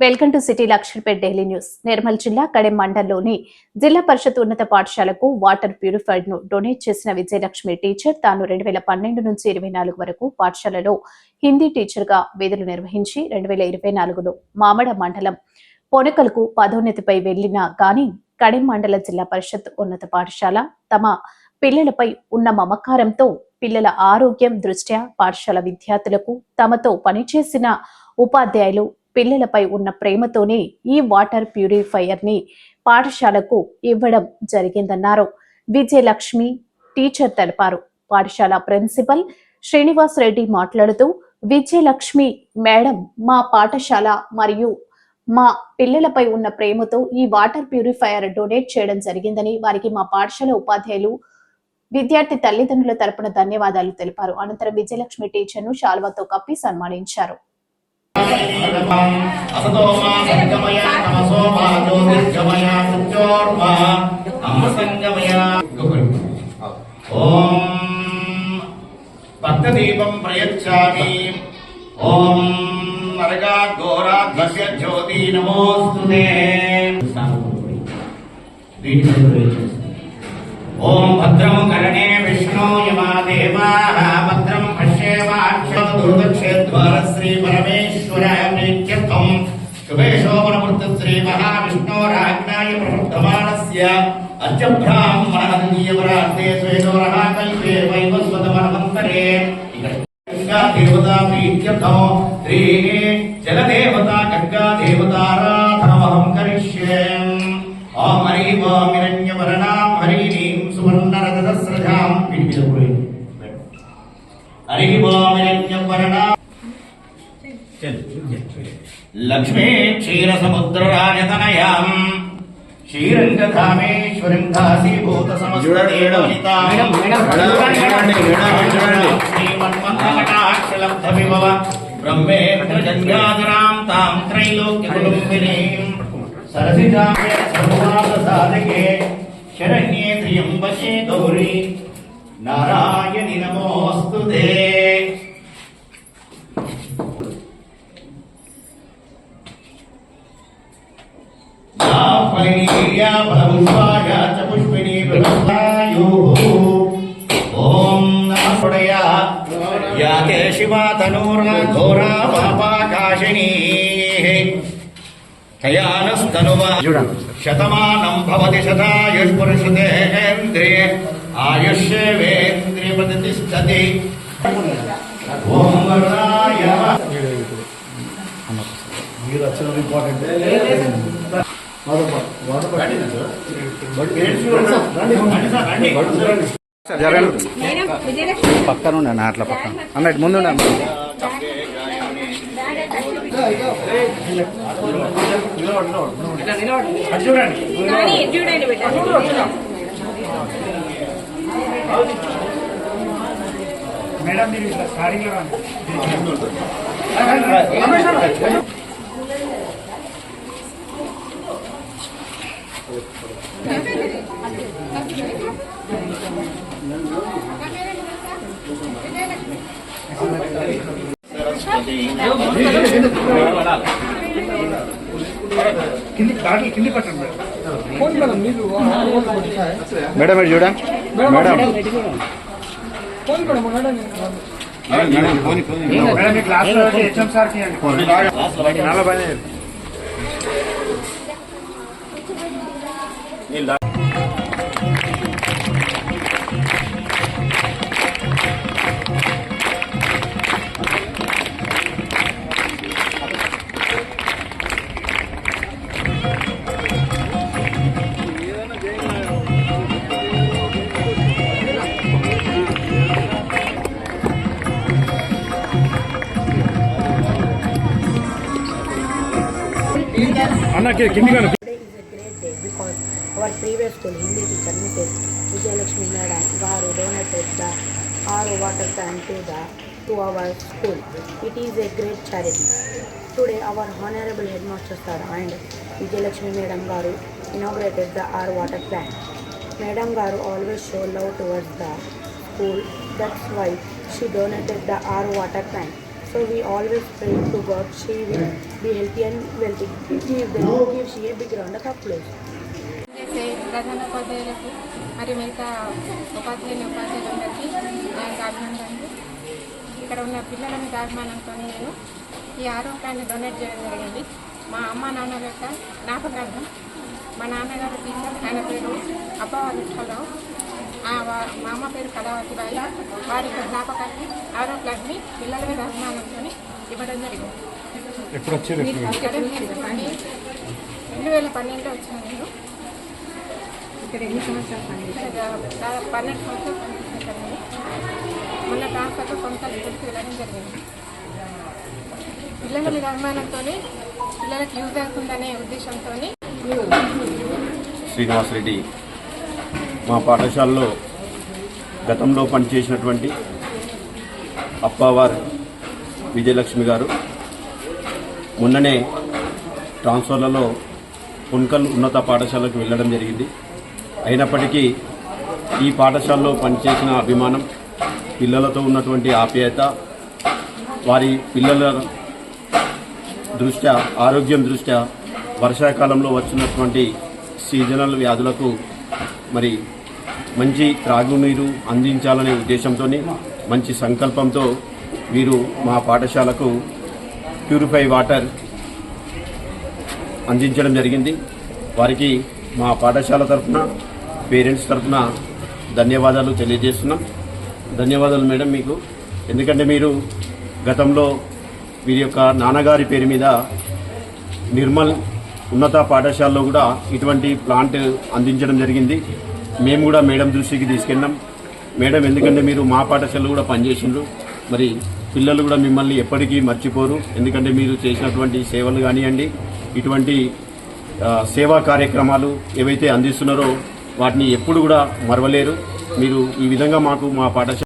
Welcome to city Laksharpet daily news. Nirmal జిల్లా కడెం మండలంలోని జిల్లా పరిషత్ ఉన్నత పాఠశాలకు వాటర్ ప్యూరిఫైడ్ను డొనేట్ చేసిన విజయలక్ష్మి టీచర్ తాను రెండు వేల పన్నెండు నుంచి ఇరవై నాలుగు వరకు పాఠశాలలో హిందీ టీచర్గా విధులు నిర్వహించి రెండు వేల ఇరవై నాలుగులో మామడ మండలం పొనకలకు పదోన్నతిపై వెళ్ళినా కానీ కడెం మండల జిల్లా పరిషత్ ఉన్నత పాఠశాల తమ పిల్లలపై ఉన్న మమకారంతో పిల్లల ఆరోగ్యం దృష్ట్యా పాఠశాల విద్యార్థులకు తమతో పనిచేసిన ఉపాధ్యాయులు పిల్లలపై ఉన్న ప్రేమతోనే ఈ వాటర్ ప్యూరిఫైయర్ని పాఠశాలకు ఇవ్వడం జరిగిందన్నారు. విజయలక్ష్మి టీచర్ తెలిపారు. పాఠశాల ప్రిన్సిపల్ శ్రీనివాస్ రెడ్డి మాట్లాడుతూ విజయలక్ష్మి మేడం మా పాఠశాల మరియు మా పిల్లలపై ఉన్న ప్రేమతో ఈ వాటర్ ప్యూరిఫైయర్ డొనేట్ చేయడం జరిగిందని వారికి మా పాఠశాల ఉపాధ్యాయులు విద్యార్థి తల్లిదండ్రుల తరపున ధన్యవాదాలు తెలిపారు. అనంతరం విజయలక్ష్మి టీచర్ను శాల్వాతో కప్పి సన్మానించారు. असतो मा सङ्गमय तमसो मा ज्योतिर्गमय मृत्योर्मा अमृतङ्गमय ॐ भक्तदीपं प्रयच्छामि ॐ नरकाद्घोराध्वस्य ज्योति नमोऽस्तु ते ॐ भद्रं करणे विष्णो यमादेवाः भद्रं पश्येमाक्षेद्वारश्रीपरमेश्वर प्रीत्यर्थम् शुभे శ్రీమన్నారాయణాభిరామీత్యర్థం శుభేశోమనమృత శ్రీ మహావిష్ణోరాజ్ఞాయ ప్రబుద్ధమానస్య అద్య బ్రాహ్మణీయవరాతే స్వేదోరహ కల్పే వైవస్వతమనమంతరే దేవతా ప్రీత్యర్థం శ్రీ జలదేవత గంగా దేవతారాధనమహం लक्ष्मी क्षीरसमुद्रराजतनयां श्रीरङ्गधामेश्वरीं दासीभूतसमस्तदेवनितां श्रीमन्मन्मकटाक्षलब्धविभव ब्रह्मेन्द्रजन्याधरां तां त्रैलोक्यकुलुम्बिनीं सरसिजाम्ये सर्वार्थसाधके शरण्ये त्र्यम्बके गौरी नारायणि नमोऽस्तु ते దివ్యా పదం స్వాగ పుష్పిణీ ఓం నమస్ఫుడయ యాతే శివా తనూర్ణ ఘోరా పాపాకాశినీ శతమానం భవతి శతాయుష్పురుషదేంద్రియే ఆయుష్యేంద్రియ ప్రతిష్టతి. ఓం వరాయ. మీరు వచ్చిన ఇంపార్టెంట్ పక్కన ఉండండి అట్లా పక్కన అన్నట్టు ముందు మేడం మీరు ఇట్లా స్టార్టింగ్ రండి. కింది దాటి కింది పట్టండి మేడం. మేడం మీరు చూడండి. Madam madam. మీ క్లాస్లో హెచ్ఎం సార్కి అన్న కింది కానీ Today is a great day because our previous school Hindi teacher Mrs. Vijayalakshmi Madam Garu donated the RO water tank to the to our school. It is a great charity. Today our honorable headmaster sir and Vijayalakshmi Madam Garu inaugurated the R water plant. Madam Garu always show love towards the school. That's why So we always pray to God she will be healthy and wealthy. Give them, give she a big round of applause. ప్రధాన ఉపాధ్యాయులకు మరి మిగతా ఉపాధ్యాయుని ఉపాధ్యాయులందరికీ నా యొక్క అభినందనలు ఇక్కడ ఉన్న పిల్లల మీద అభిమానంతో నేను ఈ ఆరోగ్యాన్ని డొనేట్ చేయడం జరిగింది మా అమ్మ నాన్నల యొక్క జ్ఞాపకార్థం మా నాన్నగారు టీచర్ ఆయన పేరు అబ్బవారి మా అమ్మ పేరు కళావతి బాయి వారి జ్ఞాపకాన్ని ఆరోగ్యాన్ని పిల్లల మీద అభిమానంతో ఇవ్వడం జరిగింది. ఎప్పుడు వచ్చారు రెండు వేల పన్నెండులో వచ్చిన నేను. ఇక్కడ ఎన్ని సంవత్సరాలు పన్నెండు సంవత్సరాలు మొన్న ట్రాన్స్ఫర్తో సొంత ఇక్కడికి వెళ్ళడం జరిగింది. పిల్లల మీద అభిమానంతో పిల్లలకి యూజ్ అవుతుందనే ఉద్దేశంతో శ్రీనివాసరెడ్డి మా పాఠశాలలో గతంలో పనిచేసినటువంటి అప్పావారు విజయలక్ష్మి గారు మొన్ననే ట్రాన్స్ఫర్లలో పున్కల్ ఉన్నత పాఠశాలకు వెళ్ళడం జరిగింది. అయినప్పటికీ ఈ పాఠశాలలో పనిచేసిన అభిమానం పిల్లలతో ఉన్నటువంటి ఆప్యాయత వారి పిల్లల దృష్ట్యా ఆరోగ్యం దృష్ట్యా వర్షాకాలంలో వచ్చినటువంటి సీజనల్ వ్యాధులకు మరి మంచి త్రాగునీరు అందించాలనే ఉద్దేశంతో మంచి సంకల్పంతో వీరు మా పాఠశాలకు ప్యూరిఫై వాటర్ అందించడం జరిగింది. వారికి మా పాఠశాల తరఫున పేరెంట్స్ తరఫున ధన్యవాదాలు తెలియజేస్తున్నాం. ధన్యవాదాలు మేడం మీకు. ఎందుకంటే మీరు గతంలో వీరి యొక్క నాన్నగారి పేరు మీద నిర్మల్ ఉన్నత పాఠశాలలో కూడా ఇటువంటి ప్లాంట్ అందించడం జరిగింది. మేము కూడా మేడం దృష్టికి తీసుకెళ్ళాం. మేడం ఎందుకంటే మీరు మా పాఠశాలలో కూడా పనిచేసిండ్రు. మరి పిల్లలు కూడా మిమ్మల్ని ఎప్పటికీ మర్చిపోరు. ఎందుకంటే మీరు చేసినటువంటి సేవలు కానివ్వండి ఇటువంటి సేవా కార్యక్రమాలు ఏవైతే అందిస్తున్నారో వాటిని ఎప్పుడు కూడా మరవలేరు. మీరు ఈ విధంగా మాకు మా పాఠశాల